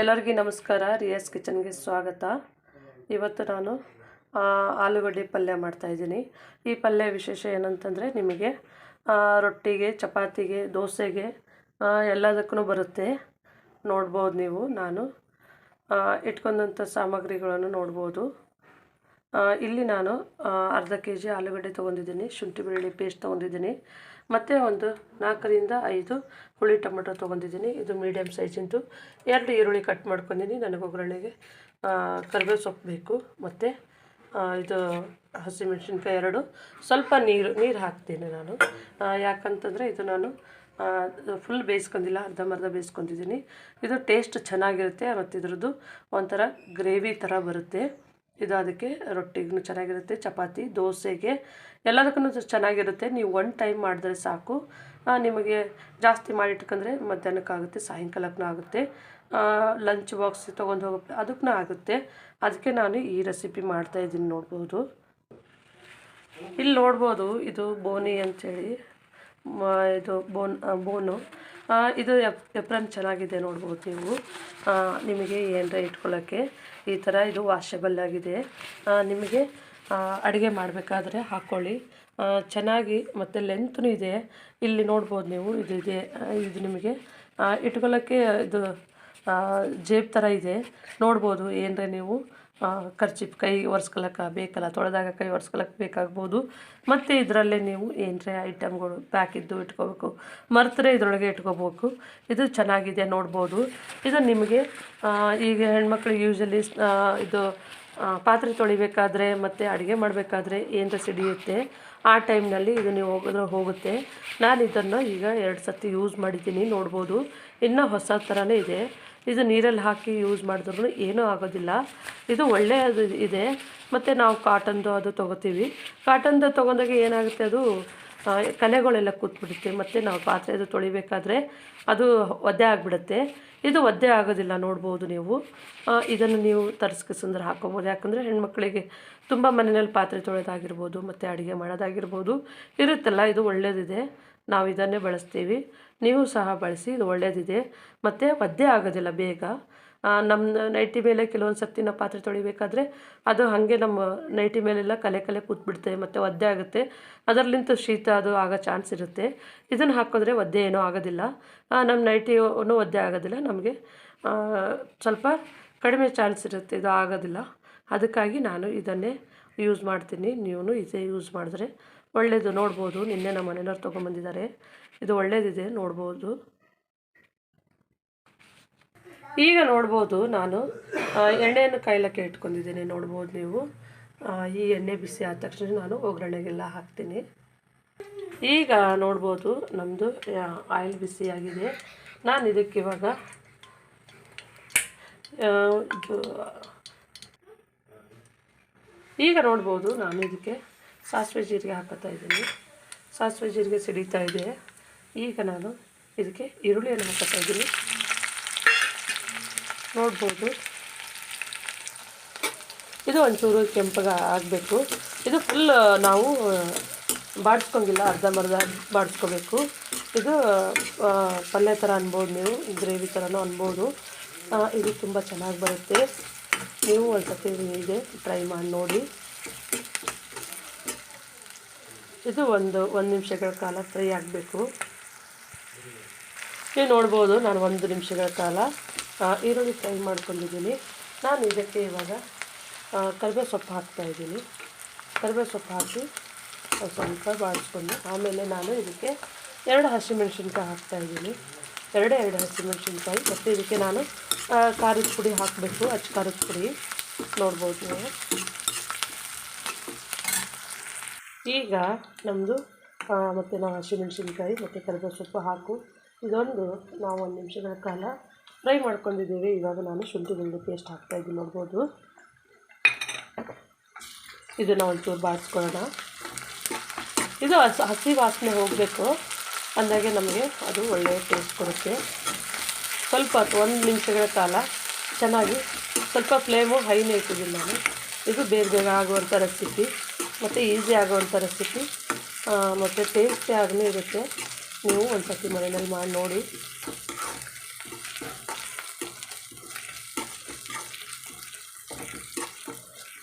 ಎಲ್ಲರಿಗೂ ನಮಸ್ಕಾರ. ರಿಯಾಸ್ ಕಿಚನ್ಗೆ ಸ್ವಾಗತ. ಇವತ್ತು ನಾನು ಆಲೂಗಡ್ಡೆ ಪಲ್ಯ ಮಾಡ್ತಾಯಿದ್ದೀನಿ ಈ ಪಲ್ಯ ವಿಶೇಷ ಏನಂತಂದರೆ ನಿಮಗೆ ರೊಟ್ಟಿಗೆ, ಚಪಾತಿಗೆ, ದೋಸೆಗೆ ಎಲ್ಲದಕ್ಕೂ ಬರುತ್ತೆ. ನೋಡ್ಬೋದು ನೀವು, ನಾನು ಇಟ್ಕೊಂಡಂಥ ಸಾಮಗ್ರಿಗಳನ್ನು ನೋಡ್ಬೋದು. ಇಲ್ಲಿ ನಾನು ಅರ್ಧ ಕೆ ಜಿ ಆಲೂಗಡ್ಡೆ ತೊಗೊಂಡಿದ್ದೀನಿ. ಶುಂಠಿ ಬೆಳ್ಳುಳ್ಳಿ ಪೇಸ್ಟ್ ತೊಗೊಂಡಿದ್ದೀನಿ. ಮತ್ತು ಒಂದು ನಾಲ್ಕರಿಂದ ಐದು ಹುಳಿ ಟೊಮೆಟೊ ತೊಗೊಂಡಿದ್ದೀನಿ. ಇದು ಮೀಡಿಯಮ್ ಸೈಜಿಂದು ಎರಡು ಈರುಳ್ಳಿ ಕಟ್ ಮಾಡ್ಕೊಂಡಿದ್ದೀನಿ. ನನಗೆ ಒಗ್ಗರಣೆಗೆ ಕರ್ಬೇವು ಸೊಪ್ಪು ಬೇಕು. ಮತ್ತು ಇದು ಹಸಿಮೆಣಸಿನ್ಕಾಯಿ ಎರಡು. ಸ್ವಲ್ಪ ನೀರು ನೀರು ಹಾಕ್ತೀನಿ ನಾನು. ಯಾಕಂತಂದರೆ ಇದು ನಾನು ಫುಲ್ ಬೇಯಿಸ್ಕೊಂಡಿಲ್ಲ. ಅರ್ಧಂಬರ್ಧ ಬೇಯಿಸ್ಕೊಂಡಿದ್ದೀನಿ. ಇದು ಟೇಸ್ಟ್ ಚೆನ್ನಾಗಿರುತ್ತೆ ಮತ್ತು ಇದ್ರದ್ದು ಒಂಥರ ಗ್ರೇವಿ ಥರ ಬರುತ್ತೆ. ಇದು ಅದಕ್ಕೆ ರೊಟ್ಟಿಗೂ ಚೆನ್ನಾಗಿರುತ್ತೆ, ಚಪಾತಿ, ದೋಸೆಗೆ ಎಲ್ಲದಕ್ಕೂ ಚೆನ್ನಾಗಿರುತ್ತೆ. ನೀವು ಒನ್ ಟೈಮ್ ಮಾಡಿದ್ರೆ ಸಾಕು. ನಿಮಗೆ ಜಾಸ್ತಿ ಮಾಡಿಟ್ಕೊಂಡ್ರೆ ಮಧ್ಯಾಹ್ನಕ್ಕಾಗುತ್ತೆ, ಸಾಯಂಕಾಲಕ್ಕೂ ಆಗುತ್ತೆ. ಲಂಚ್ ಬಾಕ್ಸ್ ತೊಗೊಂಡು ಹೋಗೋ ಅದಕ್ಕೂ ಆಗುತ್ತೆ. ಅದಕ್ಕೆ ನಾನು ಈ ರೆಸಿಪಿ ಮಾಡ್ತಾ ಇದ್ದೀನಿ ನೋಡ್ಬೋದು. ಇಲ್ಲಿ ನೋಡ್ಬೋದು, ಇದು ಬೋನಿ ಅಂಥೇಳಿ ಇದು ಬೋನ್ ಬೋನು. ಇದು ಎಪ್, ಎಪ್ರನ್ ಚೆನ್ನಾಗಿದೆ ನೋಡ್ಬೋದು ನೀವು. ನಿಮಗೆ ಏನರ ಇಟ್ಕೊಳ್ಳೋಕ್ಕೆ ಈ ಥರ ಇದು ವಾಷಬಲ್ ಆಗಿದೆ. ನಿಮಗೆ ಅಡುಗೆ ಮಾಡಬೇಕಾದ್ರೆ ಹಾಕ್ಕೊಳ್ಳಿ ಚೆನ್ನಾಗಿ ಮತ್ತು ಲೆಂತ್ನೂ ಇದೆ. ಇಲ್ಲಿ ನೋಡ್ಬೋದು ನೀವು, ಇದು ಇದೆ. ಇದು ನಿಮಗೆ ಇಟ್ಕೊಳ್ಳೋಕ್ಕೆ ಇದು ಜೇಬ್ ಥರ ಇದೆ. ನೋಡ್ಬೋದು ಏನರ ನೀವು. ಖರ್ಚಿಪ್ ಕೈ ಒರೆಸ್ಕೊಳಕ್ಕೆ ಬೇಕಲ್ಲ, ತೊಳೆದಾಗ ಕೈ ಒರೆಸ್ಕೊಳಕ್ಕೆ ಬೇಕಾಗ್ಬೋದು. ಮತ್ತು ಇದರಲ್ಲೇ ನೀವು ಏನರೇ ಐಟಮ್ಗಳು ಪ್ಯಾಕಿದ್ದು ಇಟ್ಕೋಬೇಕು. ಮರ್ತರೆ ಇದರೊಳಗೆ ಇಟ್ಕೋಬೇಕು. ಇದು ಚೆನ್ನಾಗಿದೆ ನೋಡ್ಬೋದು. ಇದು ನಿಮಗೆ ಈಗ ಹೆಣ್ಮಕ್ಳು ಯೂಶಲಿ ಇದು ಪಾತ್ರೆ ತೊಳಿಬೇಕಾದ್ರೆ ಮತ್ತು ಅಡುಗೆ ಮಾಡಬೇಕಾದ್ರೆ ಏನರ ಸಿಡಿಯುತ್ತೆ ಆ ಟೈಮ್ನಲ್ಲಿ ಇದು ನೀವು ಹೋಗಿದ್ರೆ ಹೋಗುತ್ತೆ. ನಾನು ಇದನ್ನು ಈಗ ಎರಡು ಸತಿ ಯೂಸ್ ಮಾಡಿದ್ದೀನಿ ನೋಡ್ಬೋದು. ಇನ್ನೂ ಹೊಸ ಥರನೇ ಇದೆ. ಇದು ನೀರಲ್ಲಿ ಹಾಕಿ ಯೂಸ್ ಮಾಡಿದ್ರೂ ಏನೂ ಆಗೋದಿಲ್ಲ. ಇದು ಒಳ್ಳೆಯದು ಇದೆ. ಮತ್ತು ನಾವು ಕಾಟನ್ದು ಅದು ತೊಗೋತೀವಿ. ಕಾಟನ್ದು ತೊಗೊಂಡಾಗ ಏನಾಗುತ್ತೆ ಅದು ಕಲೆಗಳೆಲ್ಲ ಕೂತ್ಬಿಡುತ್ತೆ. ಮತ್ತು ನಾವು ಪಾತ್ರೆ ಅದು ತೊಳಿಬೇಕಾದ್ರೆ ಅದು ಒದ್ದೆ ಆಗಿಬಿಡುತ್ತೆ. ಇದು ಒದ್ದೆ ಆಗೋದಿಲ್ಲ, ನೋಡ್ಬೋದು ನೀವು. ಇದನ್ನು ನೀವು ತರಿಸ್ಕಿಸಂದ್ರೆ ಹಾಕೋಬೋದು. ಯಾಕಂದರೆ ಹೆಣ್ಮಕ್ಳಿಗೆ ತುಂಬ ಮನೆಯಲ್ಲಿ ಪಾತ್ರೆ ತೊಳೆದಾಗಿರ್ಬೋದು, ಮತ್ತು ಅಡುಗೆ ಮಾಡೋದಾಗಿರ್ಬೋದು, ಇರುತ್ತಲ್ಲ, ಇದು ಒಳ್ಳೆಯದಿದೆ ನಾವು ಇದನ್ನೇ ಬಳಸ್ತೀವಿ. ನೀವು ಸಹ ಬಳಸಿ, ಇದು ಒಳ್ಳೆಯದಿದೆ ಮತ್ತು ಒದ್ದೆ ಆಗೋದಿಲ್ಲ ಬೇಗ. ನಮ್ಮ ನೈಟಿ ಮೇಲೆ ಕೆಲವೊಂದು ಸತ್ತಿನ ಪಾತ್ರೆ ತೊಳಿಬೇಕಾದ್ರೆ ಅದು ಹಾಗೆ ನಮ್ಮ ನೈಟಿ ಮೇಲೆಲ್ಲ ಕಲೆ ಕಲೆ ಕೂತ್ಬಿಡುತ್ತೆ, ಮತ್ತು ಒದ್ದೆ ಆಗುತ್ತೆ. ಅದರಲ್ಲಿಂತ ಶೀತ ಅದು ಆಗೋ ಚಾನ್ಸ್ ಇರುತ್ತೆ. ಇದನ್ನು ಹಾಕಿದ್ರೆ ಒದ್ದೆ ಏನೂ ಆಗೋದಿಲ್ಲ. ನಮ್ಮ ನೈಟಿನು ಒದ್ದೆ ಆಗೋದಿಲ್ಲ. ನಮಗೆ ಸ್ವಲ್ಪ ಕಡಿಮೆ ಚಾನ್ಸ್ ಇರುತ್ತೆ, ಇದು ಆಗೋದಿಲ್ಲ. ಅದಕ್ಕಾಗಿ ನಾನು ಇದನ್ನೇ ಯೂಸ್ ಮಾಡ್ತೀನಿ. ನೀವು ಇದೇ ಯೂಸ್ ಮಾಡಿದ್ರೆ ಒಳ್ಳೆಯದು ನೋಡ್ಬೋದು. ನಿನ್ನೆ ನಮ್ಮ ಮನೆಯವ್ರು ತೊಗೊಂಬಂದಿದ್ದಾರೆ ಇದು ಒಳ್ಳೇದಿದೆ, ನೋಡ್ಬೋದು. ಈಗ ನೋಡ್ಬೋದು ನಾನು ಎಣ್ಣೆಯನ್ನು ಕಾಯ್ಲಕ್ಕೆ ಇಟ್ಕೊಂಡಿದ್ದೀನಿ, ನೋಡ್ಬೋದು ನೀವು. ಈ ಎಣ್ಣೆ ಬಿಸಿ ಆದ ತಕ್ಷಣ ನಾನು ಒಗ್ಗರಣೆಗೆಲ್ಲ ಹಾಕ್ತೀನಿ. ಈಗ ನೋಡ್ಬೋದು ನಮ್ಮದು ಆಯಿಲ್ ಬಿಸಿಯಾಗಿದೆ. ನಾನು ಇದಕ್ಕೆ ಇವಾಗ ಈಗ ನೋಡ್ಬೋದು ನಾನು ಇದಕ್ಕೆ. ಸಾಸಿವೆ ಜೀರಿಗೆ ಹಾಕೋತಾ ಇದ್ದೀನಿ. ಸಾಸಿವೆ ಜೀರಿಗೆ ಸಿಡಿತಾ ಇದೆ. ಈಗ ನಾನು ಇದಕ್ಕೆ ಈರುಳ್ಳಿಯನ್ನು ಹಾಕೋತಾ ಇದ್ದೀನಿ. ನೋಡ್ಬೋದು. ಇದು ಒಂಚೂರು ಕೆಂಪಗೆ ಆಗಬೇಕು. ಇದು ಫುಲ್ ನಾವು ಬಾಡಿಸ್ಕೊಂಗಿಲ್ಲ ಅರ್ಧಂಬರ್ಧ ಬಾಡಿಸ್ಕೋಬೇಕು. ಇದು ಪಲ್ಯ ಥರ ಅನ್ಬೋದು ನೀವು, ಗ್ರೇವಿ ಥರನೂ ಅನ್ಬೋದು. ಇದು ತುಂಬ ಚೆನ್ನಾಗಿ ಬರುತ್ತೆ. ನೀವು ಒಂದು ಸತಿ ಇದೆ ಟ್ರೈ ಮಾಡಿ ನೋಡಿ. ಇದು ಒಂದು ಒಂದು ನಿಮಿಷಗಳ ಕಾಲ ಫ್ರೈ ಆಗಬೇಕು. ನೀವು ನೋಡ್ಬೋದು ನಾನು ಒಂದು ನಿಮಿಷಗಳ ಕಾಲ ಈರುಳ್ಳಿ ಫ್ರೈ ಮಾಡ್ಕೊಂಡಿದ್ದೀನಿ. ನಾನು ಇದಕ್ಕೆ ಇವಾಗ ಕರಿಬೇ ಕರಿಬೇವು ಸೊಪ್ಪು ಹಾಕ್ತಾಯಿದ್ದೀನಿ ಕರಿಬೇವು ಸೊಪ್ಪು ಹಾಕಿ ಸ್ವಲ್ಪ ಬಾಡಿಸ್ಕೊಂಡು ಆಮೇಲೆ ನಾನು ಇದಕ್ಕೆ ಎರಡು ಹಸಿಮೆಣ್ಸಿನ್ಕಾಯಿ ಹಾಕ್ತಾಯಿದ್ದೀನಿ ಎರಡೇ ಎರಡು ಹಸಿಮೆಣ್ಸಿನ್ಕಾಯಿ, ಮತ್ತು ಇದಕ್ಕೆ ನಾನು ಖಾರದ ಪುಡಿ ಹಾಕಬೇಕು, ಅಚ್ಚ ಖಾರದ ಪುಡಿ. ನೋಡ್ಬೋದು ನೀವು. ಈಗ ನಮ್ಮದು ಮತ್ತು ನಾವು ಹಸಿಮೆಣಸಿನ್ಕಾಯಿ ಮತ್ತು ಕರಿಬೇವು ಸೊಪ್ಪು ಹಾಕು. ಇದೊಂದು ನಾವು ಒಂದು ನಿಮಿಷಗಳ ಕಾಲ ಫ್ರೈ ಮಾಡ್ಕೊಂಡಿದ್ದೀವಿ. ಇವಾಗ ನಾನು ಶುಂಠಿ ಬೆಳ್ಳುಳ್ಳಿ ಪೇಸ್ಟ್ ಹಾಕ್ತಾಯಿದ್ದೀನಿ ನೋಡ್ಬೋದು. ಇದನ್ನು ಒಂಚೂರು ಬಾಡಿಸ್ಕೊಳ್ಳೋಣ ಇದು ಹಸಿ ಹಸಿ ವಾಸನೆ ಹೋಗಬೇಕು. ಅಂದಾಗೆ ನಮಗೆ ಅದು ಒಳ್ಳೆಯ ಟೇಸ್ಟ್ ಕೊಡುತ್ತೆ. ಸ್ವಲ್ಪ ಹೊತ್ತು, ಒಂದು ನಿಮಿಷಗಳ ಕಾಲ ಚೆನ್ನಾಗಿ ಸ್ವಲ್ಪ ಫ್ಲೇಮು ಹೈನೇ ಇಟ್ಟಿದ್ದೀನಿ ನಾನು. ಇದು ಬೇರೆ ಬೇಗ ಆಗುವಂಥ ರೆಸಿಪಿ ಮತ್ತು ಈಸಿ ಆಗೋವಂಥ ರೆಸಿಪಿ ಮತ್ತು ಟೇಸ್ಟಿ ಆಗಲಿ ಇರುತ್ತೆ. ನೀವು ಒಂದು ಸರ್ತಿ ಮನೆಯಲ್ಲಿ ಮಾಡಿ ನೋಡಿ.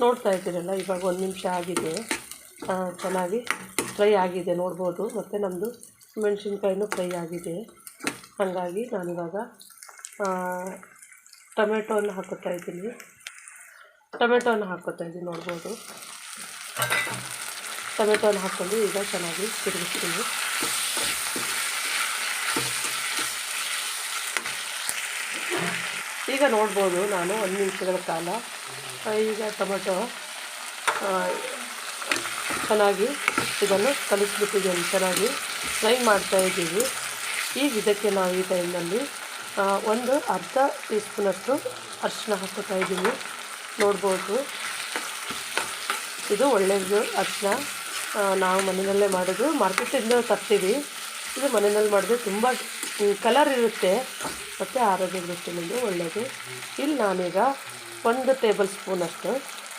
ನೋಡ್ತಾ ಇದ್ದೀರಲ್ಲ, ಇವಾಗ ಒಂದು ನಿಮಿಷ ಆಗಿದೆ. ಚೆನ್ನಾಗಿ ಫ್ರೈ ಆಗಿದೆ, ನೋಡ್ಬೋದು. ಮತ್ತು ನಮ್ಮದು ಮೆಣಸಿನ್ಕಾಯಿನೂ ಫ್ರೈ ಆಗಿದೆ. ಹಾಗಾಗಿ ನಾನು ನಾನಿವಾಗ ಟೊಮೆಟೋನ ಹಾಕೋತಾ ಇದ್ದೀನಿ. ಟೊಮೆಟೋನ ಹಾಕೋತಾ ಇದ್ದೀನಿ, ನೋಡ್ಬೋದು. ಟೊಮೆಟೊನ ಹಾಕ್ಕೊಂಡು ಈಗ ಚೆನ್ನಾಗಿ ತಿರುಗಿಸ್ತೀನಿ. ಈಗ ನೋಡ್ಬೋದು ನಾನು ಒಂದು ನಿಮಿಷಗಳ ಕಾಲ ಈಗ ಟೊಮೆಟೊ ಚೆನ್ನಾಗಿ ಇದನ್ನು ಕಲಿಸ್ಬಿಟ್ಟಿದ್ದೀನಿ, ಚೆನ್ನಾಗಿ ಫ್ರೈ ಮಾಡ್ತಾ ಇದ್ದೀವಿ. ಈಗ ಇದಕ್ಕೆ ನಾವು ಈ ಟೈಮ್ನಲ್ಲಿ ಒಂದು ಅರ್ಧ ಟೀ ಸ್ಪೂನಷ್ಟು ಅರಿಶಿನ ಹಾಕೋತಾ ಇದ್ದೀನಿ ನೋಡ್ಬೋದು, ಇದು ಒಳ್ಳೆಯದು ಅರಿಶಿನ ನಾವು ಮನೆಯಲ್ಲೇ ಮಾಡೋದು. ಮಾರ್ಕೆಟಿಂದ ತರ್ತೀವಿ. ಇದು ಮನೆಯಲ್ಲಿ ಮಾಡಿದ್ರೆ ತುಂಬ ಕಲರ್ ಇರುತ್ತೆ. ಮತ್ತು ಆರೋಗ್ಯ ದೃಷ್ಟಿಯಿಂದ ಒಳ್ಳೆಯದು ಇಲ್ಲಿ ನಾನೀಗ ಒಂದು ಟೇಬಲ್ ಸ್ಪೂನಷ್ಟು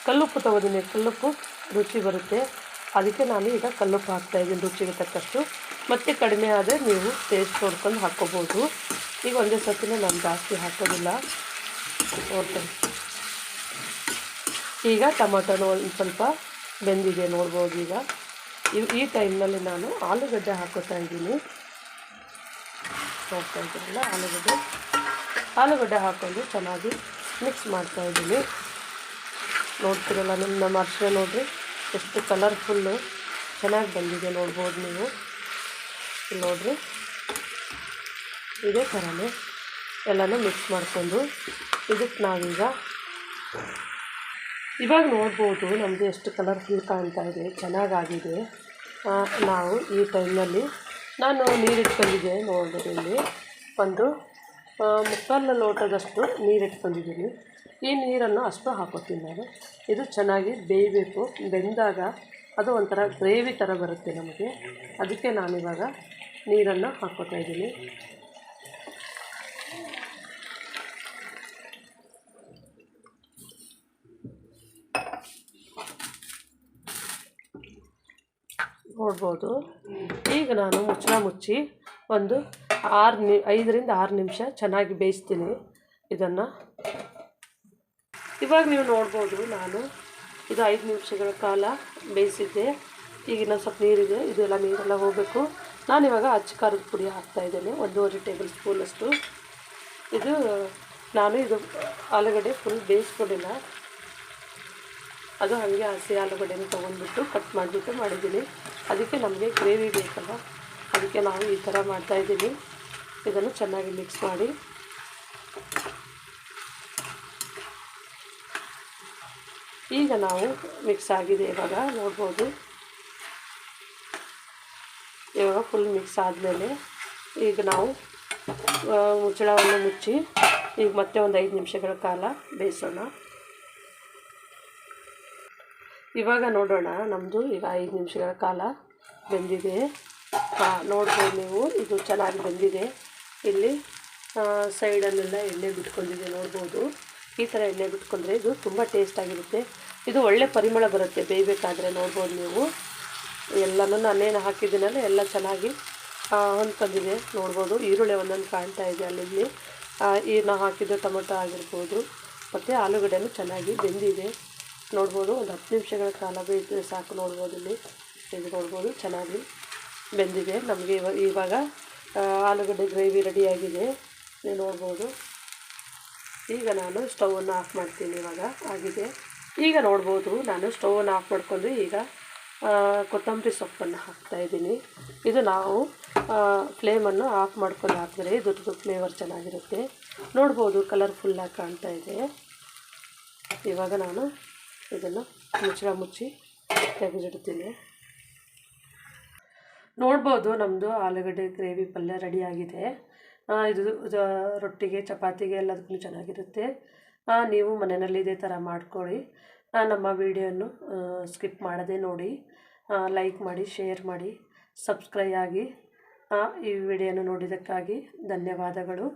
ಕಲ್ಲುಪ್ಪು ತೊಗೋದೀನಿ ಕಲ್ಲುಪ್ಪು ರುಚಿ ಬರುತ್ತೆ. ಅದಕ್ಕೆ ನಾನು ಈಗ ಕಲ್ಲುಪ್ಪು ಹಾಕ್ತಾಯಿದ್ದೀನಿ ರುಚಿಗೆ ತಕ್ಕಷ್ಟು. ಮತ್ತು ಕಡಿಮೆ ಆದರೆ ನೀವು ಟೇಸ್ಟ್ ನೋಡ್ಕೊಂಡು ಹಾಕ್ಕೋಬೋದು ಈಗ ಒಂದೇ ಸತಿನೇ ನಾನು ಜಾಸ್ತಿ ಹಾಕೋದಿಲ್ಲ. ನೋಡ್ತೇನೆ. ಈಗ ಟೊಮೊಟೊನೂ ಒಂದು ಸ್ವಲ್ಪ ಬೆಂದಿದೆ ನೋಡ್ಬೋದು ಈಗ. ಈ ಟೈಮ್ನಲ್ಲಿ ನಾನು ಆಲೂಗಡ್ಡೆ ಹಾಕೋತಾ ಇದ್ದೀನಿ. ನೋಡ್ತಾ ಇದ್ದೀರಲ್ಲ, ಆಲೂಗಡ್ಡೆ. ಆಲೂಗಡ್ಡೆ ಹಾಕ್ಕೊಂಡು ಚೆನ್ನಾಗಿ ಮಿಕ್ಸ್ ಮಾಡ್ತಾ ಇದ್ದೀನಿ. ನೋಡ್ತಿರಲ್ಲ ನಿಮ್ಮ ನಮ್ಮ ಅರ್ಶಿನ ನೋಡಿರಿ, ಎಷ್ಟು ಕಲರ್ಫುಲ್ಲು ಚೆನ್ನಾಗಿ ಬಂದಿದೆ ನೋಡ್ಬೋದು ನೀವು. ನೋಡಿರಿ, ಇದೇ ಥರನೇ ಎಲ್ಲನೂ ಮಿಕ್ಸ್ ಮಾಡಿಕೊಂಡು ಇದಕ್ಕೆ ನಾವೀಗ ಇವಾಗ ನೋಡ್ಬೋದು ನಮ್ಮದು ಎಷ್ಟು ಕಲರ್ಫುಲ್ ಕಾಣ್ತಾ ಇದೆ, ಚೆನ್ನಾಗಾಗಿದೆ. ನಾವು ಈ ಟೈಮಲ್ಲಿ ನಾನು ನೀರಿಟ್ಕೊಂಡಿದ್ದೆ ನೋಡಿದ್ರೆ ಇಲ್ಲಿ. ಒಂದು ಮುಕ್ಕಾಲು ಲೋಟದಷ್ಟು ನೀರಿಟ್ಕೊಂಡಿದ್ದೀನಿ. ಈ ನೀರನ್ನು ಅಷ್ಟು ಹಾಕೋತೀನಿ ನಾನು. ಇದು ಚೆನ್ನಾಗಿ ಬೇಯಬೇಕು, ಬೆಂದಾಗ ಅದು ಒಂಥರ ಗ್ರೇವಿ ಥರ ಬರುತ್ತೆ ನಮಗೆ. ಅದಕ್ಕೆ ನಾನಿವಾಗ ನೀರನ್ನು ಹಾಕ್ಕೋತಾ ಇದ್ದೀನಿ. ನೋಡ್ಬೋದು. ಈಗ ನಾನು ಮುಚ್ಚಳ ಮುಚ್ಚಿ ಒಂದು ಆರು ನಿ, ಐದರಿಂದ ಆರು ನಿಮಿಷ ಚೆನ್ನಾಗಿ ಬೇಯಿಸ್ತೀನಿ ಇದನ್ನು. ಇವಾಗ ನೀವು ನೋಡ್ಬೋದು ನಾನು ಇದು ಐದು ನಿಮಿಷಗಳ ಕಾಲ ಬೇಯಿಸಿದ್ದೆ. ಈಗ ಇನ್ನೊಂದು ಸ್ವಲ್ಪ ನೀರಿದೆ ಇದೆಲ್ಲ ನೀರೆಲ್ಲ ಹೋಗಬೇಕು. ನಾನಿವಾಗ ಅಚ್ಚ ಖಾರದ ಪುಡಿ ಹಾಕ್ತಾಯಿದ್ದೇನೆ ಒಂದೂವರೆ ಟೇಬಲ್ ಸ್ಪೂನಷ್ಟು. ಇದು ನಾನು ಇದು ಆಲೂಗಡ್ಡೆ ಫುಲ್ ಬೇಯಿಸ್ಕೊಂಡಿಲ್ಲ. ಅದು ಹಾಗೆ ಹಸಿ ಆಲೂಗಡ್ಡೆನ ತೊಗೊಂಡ್ಬಿಟ್ಟು ಕಟ್ ಮಾಡಿಬಿಟ್ಟು ಮಾಡಿದ್ದೀನಿ. ಅದಕ್ಕೆ ನಮಗೆ ಗ್ರೇವಿ ಬೇಕಲ್ಲ, ಅದಕ್ಕೆ ನಾವು ಈ ಥರ ಮಾಡ್ತಾಯಿದ್ದೀನಿ ಇದನ್ನು ಚೆನ್ನಾಗಿ ಮಿಕ್ಸ್ ಮಾಡಿ. ಈಗ ನಾವು ಮಿಕ್ಸ್ ಆಗಿದೆ ಇವಾಗ, ನೋಡ್ಬೋದು. ಇವಾಗ ಫುಲ್ ಮಿಕ್ಸ್ ಆದಮೇಲೆ ಈಗ ನಾವು ಮುಚ್ಚಳವನ್ನು ಮುಚ್ಚಿ, ಈಗ ಮತ್ತೆ ಒಂದು ಐದು ನಿಮಿಷಗಳ ಕಾಲ ಬೇಯಿಸೋಣ. ಇವಾಗ ನೋಡೋಣ ನಮ್ಮದು ಈಗ ಐದು ನಿಮಿಷಗಳ ಕಾಲ ಬೆಂದಿದೆ. ನೋಡ್ಬೋದು ನೀವು, ಇದು ಚೆನ್ನಾಗಿ ಬೆಂದಿದೆ. ಇಲ್ಲಿ ಸೈಡಲ್ಲೆಲ್ಲ ಎಣ್ಣೆ ಬಿಟ್ಕೊಂಡಿದೆ, ನೋಡ್ಬೋದು. ಈ ಥರ ಎಣ್ಣೆ ಬಿಟ್ಕೊಂಡ್ರೆ ಇದು ತುಂಬ ಟೇಸ್ಟಾಗಿರುತ್ತೆ ಇದು ಒಳ್ಳೆ ಪರಿಮಳ ಬರುತ್ತೆ, ಬೇಯಬೇಕಾದ್ರೆ ನೋಡ್ಬೋದು ನೀವು. ಎಲ್ಲನೂ ನಾನೇನು ಹಾಕಿದ್ದೀನಲ್ಲ, ಎಲ್ಲ ಚೆನ್ನಾಗಿ ಹೊಂದ್ಕೊಂಡಿದೆ, ನೋಡ್ಬೋದು. ಈರುಳ್ಳಿ ಒಂದೊಂದು ಕಾಣ್ತಾ ಇದೆ ಅಲ್ಲಿ ಈ ನಾವು ಹಾಕಿದ್ದು ಟೊಮೊಟೊ ಆಗಿರ್ಬೋದು, ಮತ್ತು ಆಲೂಗಡ್ಡೆನೂ ಚೆನ್ನಾಗಿ ಬೆಂದಿದೆ. ನೋಡ್ಬೋದು. ಒಂದು ಹತ್ತು ನಿಮಿಷಗಳ ಕಾಲ ಬೇಯಿಸಿದ್ರೆ ಸಾಕು ನೋಡ್ಬೋದು ಇಲ್ಲಿ. ಇದು ನೋಡ್ಬೋದು. ಚೆನ್ನಾಗಿ ಬೆಂದಿದೆ. ನಮಗೆ ಇವಾಗ ಇವಾಗ ಆಲೂಗಡ್ಡೆ ಗ್ರೇವಿ ರೆಡಿಯಾಗಿದೆ. ನೀವು ನೋಡ್ಬೋದು. ಈಗ ನಾನು ಸ್ಟವನ್ನು ಆಫ್ ಮಾಡ್ತೀನಿ ಇವಾಗ. ಆಗಿದೆ. ಈಗ ನೋಡ್ಬೋದು. ನಾನು ಸ್ಟವನ್ನು ಆಫ್ ಮಾಡ್ಕೊಂಡು ಈಗ ಕೊತ್ತಂಬರಿ ಸೊಪ್ಪನ್ನು ಹಾಕ್ತಾಯಿದ್ದೀನಿ ಇದು ನಾವು ಫ್ಲೇಮನ್ನು ಆಫ್ ಮಾಡ್ಕೊಂಡು ಹಾಕಿದ್ರೆ ಇದ್ರದ್ದು ಫ್ಲೇವರ್ ಚೆನ್ನಾಗಿರುತ್ತೆ. ನೋಡ್ಬೋದು. ಕಲರ್ಫುಲ್ಲಾಗಿ ಕಾಣ್ತಾ ಇದೆ. ಇವಾಗ ನಾನು ಇದನ್ನು ಮುಚ್ಚಳ ಮುಚ್ಚಿ ತೆಗೆದಿಡ್ತೀನಿ ನೋಡ್ಬೋದು ನಮ್ಮದು ಆಲೂಗಡ್ಡೆ ಗ್ರೇವಿ ಪಲ್ಯ ರೆಡಿಯಾಗಿದೆ ಇದು ರೊಟ್ಟಿಗೆ, ಚಪಾತಿಗೆ ಎಲ್ಲದಕ್ಕೂ ಚೆನ್ನಾಗಿರುತ್ತೆ. ನೀವು ಮನೆಯಲ್ಲಿ ಇದೇ ಥರ ಮಾಡ್ಕೊಳ್ಳಿ. ನಮ್ಮ ವಿಡಿಯೋನು ಸ್ಕಿಪ್ ಮಾಡದೆ ನೋಡಿ. ಲೈಕ್ ಮಾಡಿ, ಶೇರ್ ಮಾಡಿ, ಸಬ್ಸ್ಕ್ರೈಬ್ ಆಗಿ. ಈ ವಿಡಿಯೋನ ನೋಡಿದ್ದಕ್ಕಾಗಿ ಧನ್ಯವಾದಗಳು.